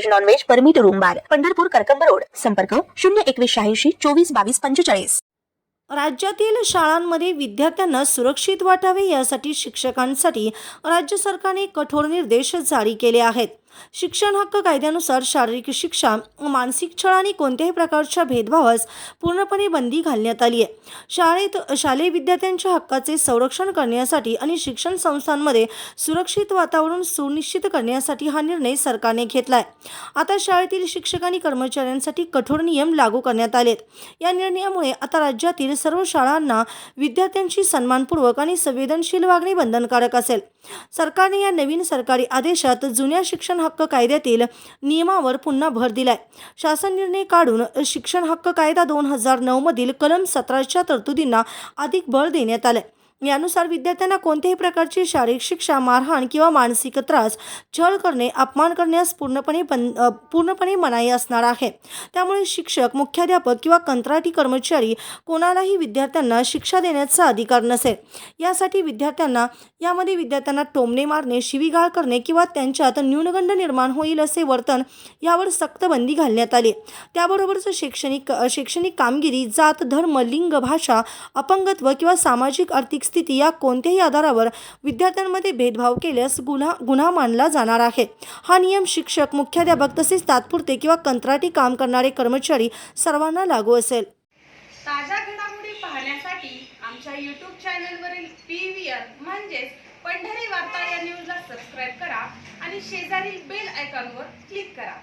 veg non veg permit room bar Pandharpur Karkamb road. संपर्क शून्य एकवीस शहाऐंशी चोवीस बावीस पंचेचाळीस. राज्यातील शाळांमध्ये विद्यार्थ्यांना सुरक्षित वाटावे यासाठी शिक्षकांसाठी राज्य सरकारने कठोर निर्देश जारी केले आहेत. शिक्षण हक्क कायद्यानुसार शारीरिक शिक्षा मानसिक छळ आणि कोणत्याही प्रकारच्या भेदभावास पूर्णपणे बंदी घालण्यात आली आहे. शाळेत शालेय विद्यार्थ्यांच्या हक्काचे संरक्षण करण्यासाठी आणि शिक्षण संस्थांमध्ये सुरक्षित वातावरण सुनिश्चित करण्यासाठी हा निर्णय सरकारने घेतला आहे आता शाळेतील शिक्षक आणि कर्मचाऱ्यांसाठी कठोर नियम लागू करण्यात आलेत. या निर्णयामुळे आता राज्यातील सर्व शाळांना विद्यार्थ्यांची सन्मानपूर्वक आणि संवेदनशील वागणे बंधनकारक असेल. सरकारने या नवीन सरकारी आदेशात जुन्या शिक्षण हक्क कायद्यातील नियमावर पुन्हा भर दिलाय. शासन निर्णय काढून शिक्षण हक्क कायदा दोन हजार नऊ मधील कलम सतराच्या तरतुदींना अधिक बळ देण्यात आलं यानुसार विद्यार्थ्यांना कोणत्याही प्रकारची शारीरिक शिक्षा मारहाण किंवा मानसिक त्रास छळ करणे अपमान करण्यास पूर्णपणे बंद पूर्णपणे मनाई असणार आहे. त्यामुळे शिक्षक मुख्याध्यापक किंवा कंत्राटी कर्मचारी कोणालाही विद्यार्थ्यांना शिक्षा देण्याचा अधिकार नसेल. यासाठी विद्यार्थ्यांना यामध्ये विद्यार्थ्यांना टोमणे मारणे शिवीगाळ करणे किंवा त्यांच्यात न्यूनगंड निर्माण होईल असे वर्तन यावर सक्त बंदी घालण्यात आली. त्याबरोबरच शैक्षणिक शैक्षणिक कामगिरी जात धर्म लिंग भाषा अपंगत्व किंवा सामाजिक आर्थिक परिस्थिती या कोणत्याही आधारावर विद्यार्थ्यांमध्ये भेदभाव केल्यास गुन्हा गुन्हा मानला जाणार आहे. हा नियम शिक्षक मुख्याध्यापक तसेच तात्पुरते किंवा कंत्राटी काम करणारे कर्मचारी सर्वांना लागू असेल. ताज्या घडामोडी पाहण्यासाठी आमच्या यूट्यूब चॅनलवरील पी व्ही आर म्हणजेच पंढरी वार्ता या न्यूजला सबस्क्राईब करा आणि शेजारील बेल आयकॉनवर क्लिक करा.